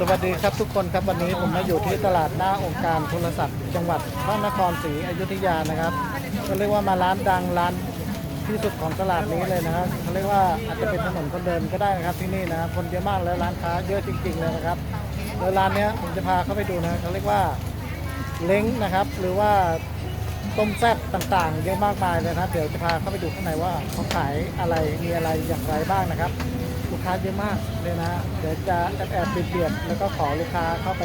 สวัสดีครับทุกคนครับวันนี้ผมมาอยู่ที่ตลาดหน้าองค์การโทรศัพท์ จังหวัดพระนครศรีอยุธยานะครับก็เรียกว่ามาร้านดังร้านที่สุดของตลาดนี้เลยนะครับเขาเรียกว่าอาจจะเป็นถนนคนเดินก็ได้นะครับที่นี่นะครับคนเยอะมากแล้วร้านค้าเยอะจริง ๆ เลยนะครับแล้วร้านนี้ผมจะพาเข้าไปดูนะเขาเรียกว่าเล้งนะครับ หรือว่าต้มแซ่บต่างๆ เยอะมากมายเลยนะครับ เดี๋ยวจะพาเข้าไปดูข้างในว่าเขาขายอะไรมีอะไรอย่างไรบ้างนะครับ ลูกค้าเยอะมากเลยนะ เดี๋ยวจะแอบแอบเบียดแล้วก็ขอลูกค้าเข้าไป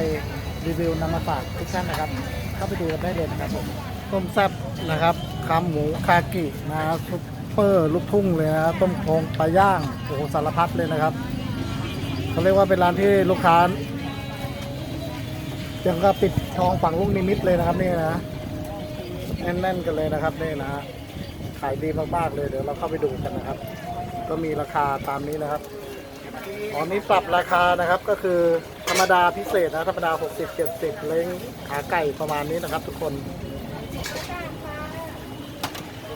รีวิวนำมาฝากทุกท่านนะครับ เข้าไปดูกันได้เลยนะครับผมต้มแซ่บนะครับขาหมูคากินะซุปเปอร์ลูกทุ่งเลยนะต้มโครงปลาย่างโอ้โหสารพัดเลยนะครับเขาเรียกว่าเป็นร้านที่ลูกค้ายังก็ปิดทองฝั่งลูกนิมิตเลยนะครับนี่นะแน่นๆกันเลยนะครับนี่นะขายดีมากๆเลยเดี๋ยวเราเข้าไปดูกันนะครับ ก็มีราคาตามนี้นะครับ อ๋อนี้ปรับราคานะครับก็คือธรรมดาพิเศษนะธรรมดา 60 70 เล้งขาไก่ประมาณนี้นะครับ ทุกคน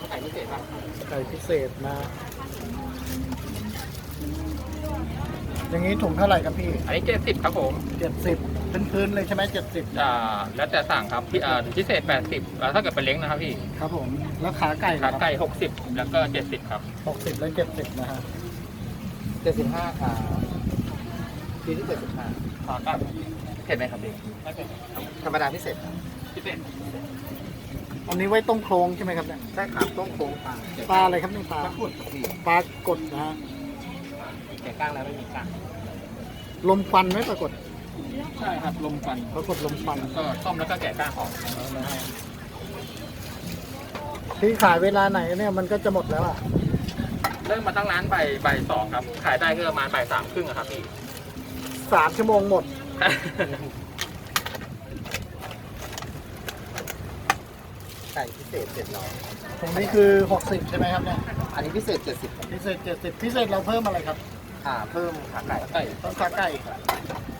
ไก่พิเศษครับไก่พิเศษนะ อย่างนี้ถุงเท่าไหร่ครับพี่ อันนี้เจ็ดสิบครับผม70พื้นพื้นๆเลยใช่ไหม70 อ่าแล้วแต่สั่งครับพี่อ่าพิเศษแปดสิบแล้วถ้าเกิดเป็นเล้งนะครับพี่ครับผม แล้วขาไก่ขาไก่หกสิบแล้วก็เจ็ดสิบครับ 60 และ70นะฮะ เจ็ดสิบห้าค่ะปีที่เจ็ดสิบห้าขาไก่เผ็ดไหมครับพี่ไม่เผ็ดธรรมดาพิเศษครับพิเศษอันนี้ไว้ต้มโครงใช่ไหมครับเนี่ยใช่ครับต้มโค้งปลาปลาอะไรครับนี่ปลาปลาขุดพี่ปลากดนะฮะแกะก้างแล้วไม่มีก้างลมควันไหมปรากฏใช่ครับลมฟันปรากฏลมควันก็ต้มแล้วก็แกะก้างออกที่ขายเวลาไหนเนี่ยมันก็จะหมดแล้วอะ เริ่มมาตั้งร้านบ่ายบ่ายสองครับ ขายได้ก็ประมาณบ่ายสามครึ่งอะครับพี่สามชั่วโมงหมด ไก่พิเศษเจ็ดร้อยตรงนี้คือ 60 ใช่ไหมครับเนี่ย อันนี้พิเศษเจ็ดสิบพิเศษ 70 พิเศษเราเพิ่มอะไรครับ อ่า เพิ่มขาไก่ไก่ต้นขาไก่อัน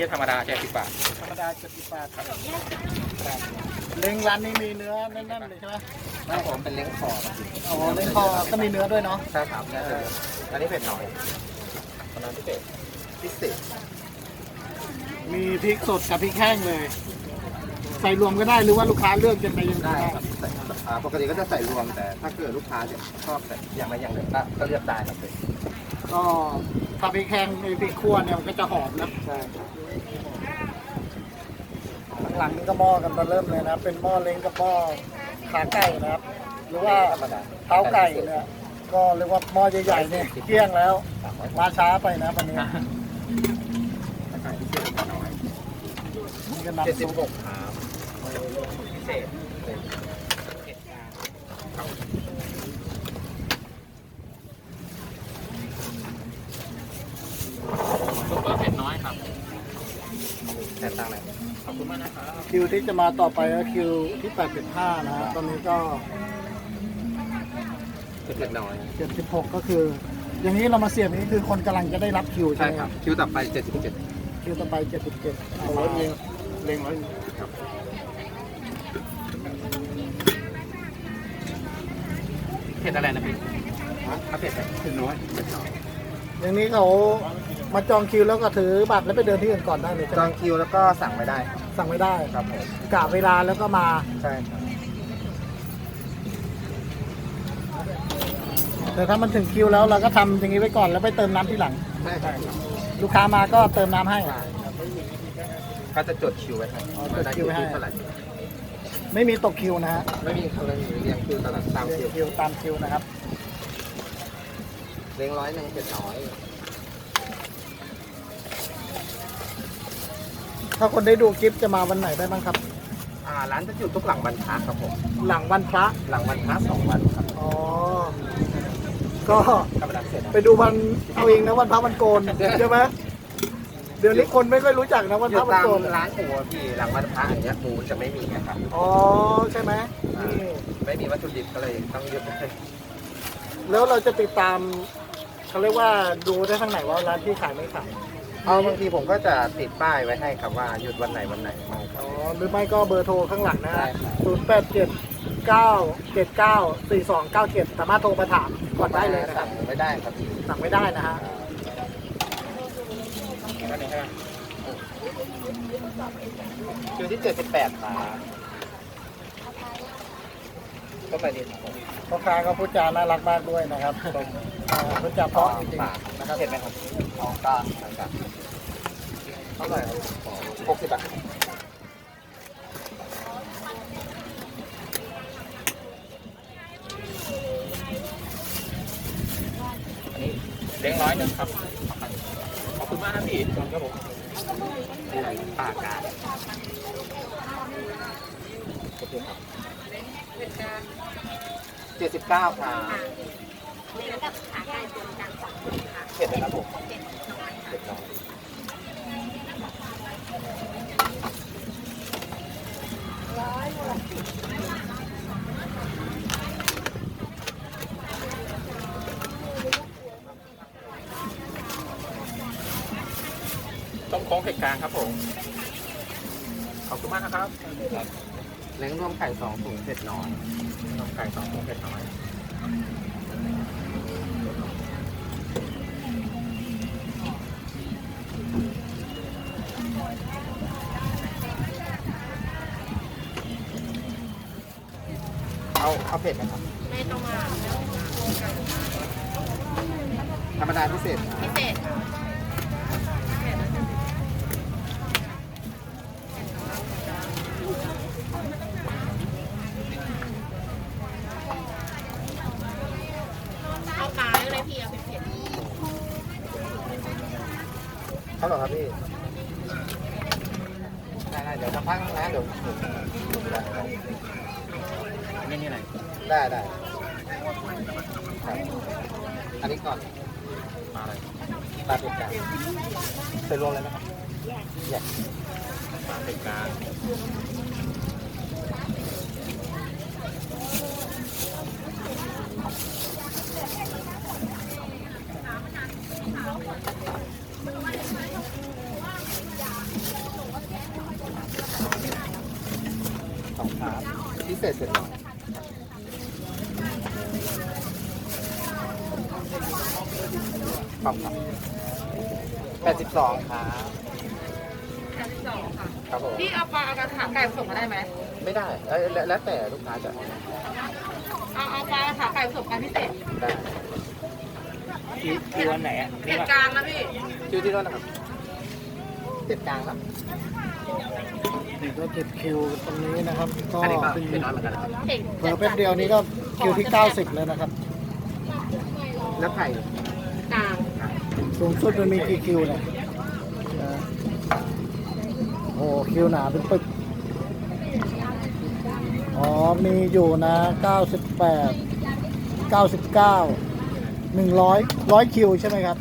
นี้ธรรมดาเจ็ดสิบบาทธรรมดา70บาทครับเล้งร้านนี้มีเนื้อแน่นๆเลยใช่ไหมครับผมเป็นเล้งคอครับอ๋อเล้งคอก็มีเนื้อด้วยเนาะใช่ครับน่าจะอันนี้เผ็ดหน่อยอันนั้นพิเศษพิเศษมีพริกสดกับพริกแห้งเลย ใส่รวมก็ได้หรือว่าลูกค้าเลือกจะไปยังไงได้ครับใส่อ่าปกติก็จะใส่รวมแต่ถ้าเกิดลูกค้าเนี่ยชอบใส่อย่างใดอย่างหนึ่งก็ก็เลือกได้ครับเลยก็ ถ้าพริกแห้งในพริกคั่วเนี่ยมันก็จะหอมนะใช่ครับหลังๆนี่ก็หม้อกันมาเริ่มเลยนะ เป็นหม้อเล้งกับหม้อขาไก่นะครับ หรือว่าธรรมดาเท้าไก่เนี่ยก็เรียกว่าหม้อใหญ่ๆเนี่ยเกลี้ยงแล้วมาช้าไปนะวันนี้ไก่พิเศษน้อยนี่ก็เจ็ดน้ำสิซุบปหกครับพิเศษ ซุปเปอร์เผ็ดน้อยครับ แต่ต่างไหน ขอบคุณมากนะ ครับคิวที่จะมาต่อไปก็คิวที่85นะฮะตอนนี้ก็ เล็กน้อย76 ก็คือ อย่างนี้เรามาเสียบนี้คือคนกำลังจะได้รับคิวใช่ใช่ไหมครับ คิวต่อไปเจ็ดสิบเจ็ดคิวต่อไป77เอามาเล็งร้อยครับเผ็ดอะไรนะพี่ถ้าเผ็ดเผ็ดน้อยเผ็ดน้อยอย่างนี้เขามาจองคิวแล้วก็ถือบัตรแล้วไปเดินที่อื่นก่อนได้เลยใช่จไหมองคิวแล้วก็สั่งไม่ได้ครับ สั่งไม่ได้ครับผมกะเวลาแล้วก็มา ใช่ครับแต่ถ้ามันถึงคิวแล้วเราก็ทำอย่างนี้ไว้ก่อนแล้วไปเติมน้ำที่หลัง ใช่ครับลูกค้ามาก็เติมน้ำให้ก็จะจดคิวไว้ให้อ๋อจดคิวไว้ให้ เท่าไหร่ไม่มีตกคิวนะฮะไม่มีคนเลยเรียงคิวตลอดตามเรีคิยวงคิวตามคิวนะครับเลี้ยงร้อยหนึ่งเจ็ดน้อย ถ้าคนได้ดูคลิปจะมาวันไหนได้บ้างครับ อ่าร้านจะอยู่ทุกหลังวันพระครับผม หลังวันพระหลังวันพระสองวันครับอ๋อก็ธรรมดาเสร็จไปดูวันเอาเองนะวันพระวันโกนใช่ไหมเดี๋ยวนี้คนไม่ค่อยรู้จักนะวันอพระยู่วันตามโกนร้านหมูอะพี่หลังวันพระอย่างเงี้ยหมูจะไม่มีนะครับอ๋อใช่ไหมนี่ไม่มีวัตถุดิบก็เลยต้องยกให้แล้วเราจะติดตามเขาเรียกว่าดูได้ทางไหนว่าร้านที่ขายไม่ขาย เอาบางทีผมก็จะติดป้ายไว้ให้ครับว่าหยุดวันไหนวันไหนบ้างครับ อ๋อหรือไม่ก็เบอร์โทรข้างหลังนะได้ฮะครับ ศูนย์แปดเจ็ด9 7 9 4 2 9 7สามารถโทรมาถามก่อนได้เลยนะครับ สั่งไม่ได้ครับสั่งไม่ได้นะฮะก็นี่ใช่ไหมคิวที่เจ็ดสิบแปดครับ ก็ไปดีครับพ่อค้าก็พูดจาน่ารักมากด้วยนะครับอ่าพูดจาเพราะจริงปากๆนะนะคครัรับบเห็นไหมครับทองก้าทองก้าเท่าไหร่ครับหกสิบบาทอันนี้เลี้ยงร้อยหนึ่งครับ ขอบคุณมากนะพี่ครับผมปากกา เจ็ดสิบเก้าครับเผ็ดไหมครับผมเผ็ดน้อยต้มโค้งเผ็ดกลางครับผม ขอบคุณมากนะครับ เล้งรวมไข่สองถุงเผ็ดน้อยต้มไก่สองโค้งเผ็ดน้อยเอาเอาเผ็ดไหมครับไม่ต้องมาธรรมดาพิเศษครับพิเศษเอาปลาเลยพี่เอาเผ็ด เขาเหรอครับพี่ได้ได้เดี๋ยวสักพักนะเดี๋ยวนี่นี่อะไรได้ได้ครับอันนี้ก่อนมาอะไรปลาเผ็ดกลางใส่รวมเลยนะครับแยกมาเผ็ดกลางสองครับพิเศษเสร็จหน่อย ขอบครับแปดสิบสองครับแค่ที่สองค่ะครับผมพี่เอาปลาเอากระถางไก่ผสมมาได้ไหมไม่ได้เอ้ยแล้วแล้วแต่ลูกค้าจะเอาเอาปลากระถางไก่ผสมกันพิเศษได้คิวคิวอันไหนอะเผ็ดกลางนะพี่คิวที่รถนะครับเผ็ดกลางครับนี่ก็ติดคิวตรงนี้นะครับ ก็อันนี้ก็เป็นเผ็ดน้อยเหมือนกันนะครับเผ็ดเผลอแป๊บเดียวนี้ก็คิวที่ 90 เลยนะครับ แล้วไข่กลาง สูงสุดมันมีกี่คิวเนี่ยนะโอ้คิวหนาเป็นปึก อ๋อ มีอยู่นะ 98 99 100 100 คิวใช่ไหมครับ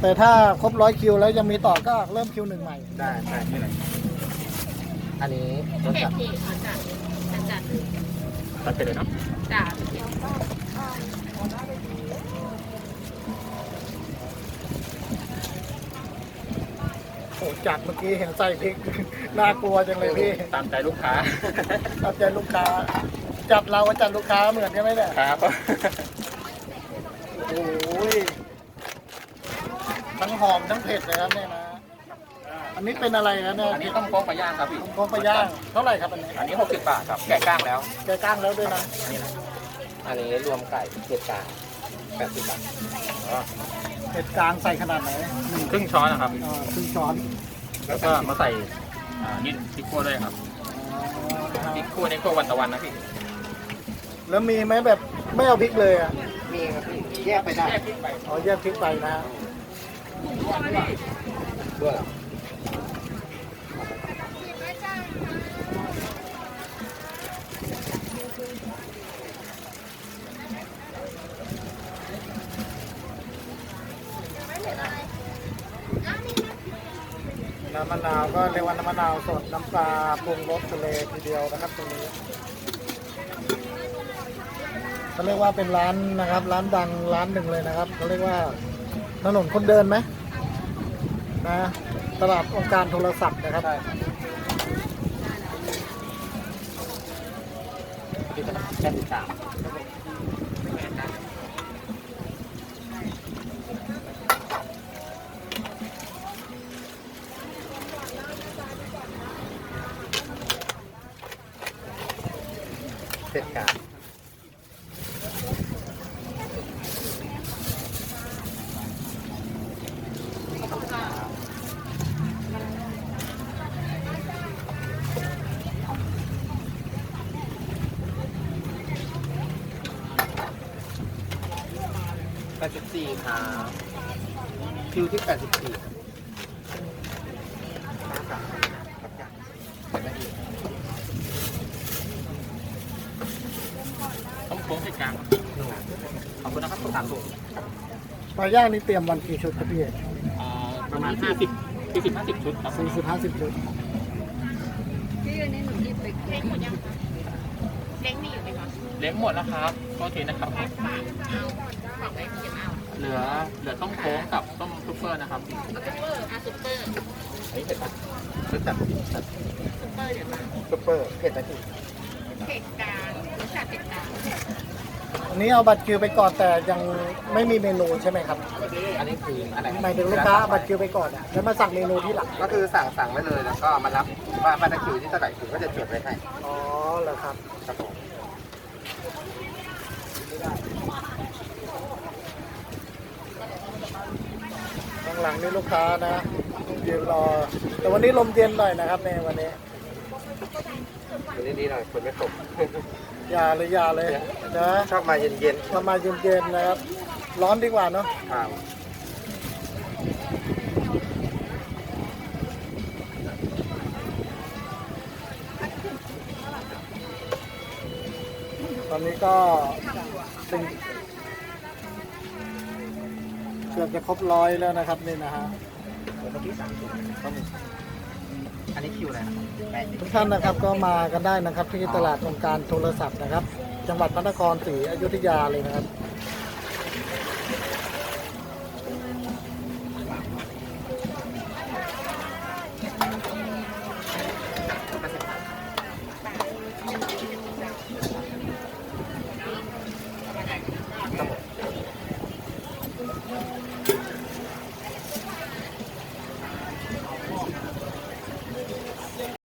แต่ถ้าครบ 100 คิวแล้วยังมีต่อก็เริ่มคิวหนึ่งใหม่ ได้ใช่ที่ไหนอันนี้รสเผ็จัดดพี่เอาจัดจัดจัดตัดไปเลยเนาะจัด เผ็ดโอ้จัดเมื่อกี้เห็นใส่พริก น่ากลัวจังเลยพี่ตามใจลูกค้าเอาใจลูกค้า จัดเรากับจัดลูกค้าเหมือนกันไหมเนี่ยครับโอ้ยทั้งหอมทั้งเผ็ดเลยครับเนี่ยนะ อันนี้เป็นอะไรนะเนี่ยอันนี้ต้มโค้งปลาย่างครับพี่ต้มโค้งปลาย่างเท่าไหร่ครับอันนี้อันนี้60บาทครับแกะกล้างแล้วแกก้างแล้วด้วยนะอันนี้รวมไก่เผ็ดกลางแปดสิบบาท เผ็ดกลางใส่ขนาดไหนหนึ่งครึ่งช้อนนะครับ อ่าครึ่งช้อนแล้วก็มาใส่อ่านี่พริกขั่วด้วยครับอ่าพริกขั่วนี่ขั่ววันตะวันนะพี่แล้วมีไหมแบบไม่เอาพริกเลยอะมีครับพี่แยกไปได้แยกพริกไปอ๋อแยกพริกไปนะฮะด้วย น้ำมะนาวก็เรียกว่าน้ำมะนาวสดน้ำปลาปรุงรสทะเลทีเดียวนะครับตรงนี้เขาเรียกว่าเป็นร้านนะครับ ร้านดังร้านหนึ่งเลยนะครับเขาเรียกว่าถนนคนเดินไหมนะตลาดองค์การโทรศัพท์นะครับใช่พี่จะปดสิบสาม เสร็จการแปดสิบสี่ ครับคิวที่แปดสิบสี่เสร็จแล้วอีกต้องโค้งเหตุการณ์ขอบคุณนะครับสามถุงปลาย่างนี่เตรียมวันกี่ชุดครับพี่อ่าประมาณห้าสิบสี่สิบห้าสิบชุดครับสี่สิบห้าสิบชุดพี่อันนี้หนูหยิบไปเล้งหมดยังเล้งมีอยู่ไหมคะเลี้ยงหมดแล้วครับโอเคนะครับเอาฝากไว้เก็บเอา เหลือเหลือต้มโค้งกับต้มซุปเปอร์นะครับซุปเปอร์อะซุปเปอร์อันนี้เสร็จแล้วรู้จักซุปเปอร์เดี๋ยวมาซุปเปอร์เผ็ดนะพี่เผ็ดกลางรสชาติเผ็ดกลางอันนี้เอาบัตรคิวไปก่อนแต่ยังไม่มีเมนูใช่ไหมครับ อันนี้คืออะไรหมายถึงลูกค้าเอาบัตรคิวไปก่อนอะแล้วมาสั่งเมนูที่หลังก็คือสั่งสั่งไว้เลยแล้วก็มารับว่าบัตรคิวที่เท่าไหร่ถึงก็จะจดไว้ให้อ๋อเหรอครับครับผม ข้าง หลังนี่ลูกค้านะยืนรอ แต่วันนี้ลมเย็นหน่อยนะครับในวันนี้ วันนี้ดีหน่อยฝนไม่ตก อย่าเลยอย่าเลยนะชอบมาเย็นประมาณเย็นๆนะครับ ร้อนดีกว่าเนาะ ๆครับตอนนี้ก็เป็นเกือบจะครบร้อยแล้วนะครับนี่นะฮะเมื่อกี้สั่งถูกต้องอันนี้คิวอะไรนะครับแปดสิบทุกท่านนะครับก็มากันได้นะครับที่ตลาดองค์การโทรศัพท์นะครับ จังหวัดพระนครศรีอยุธยาเลยนะครับ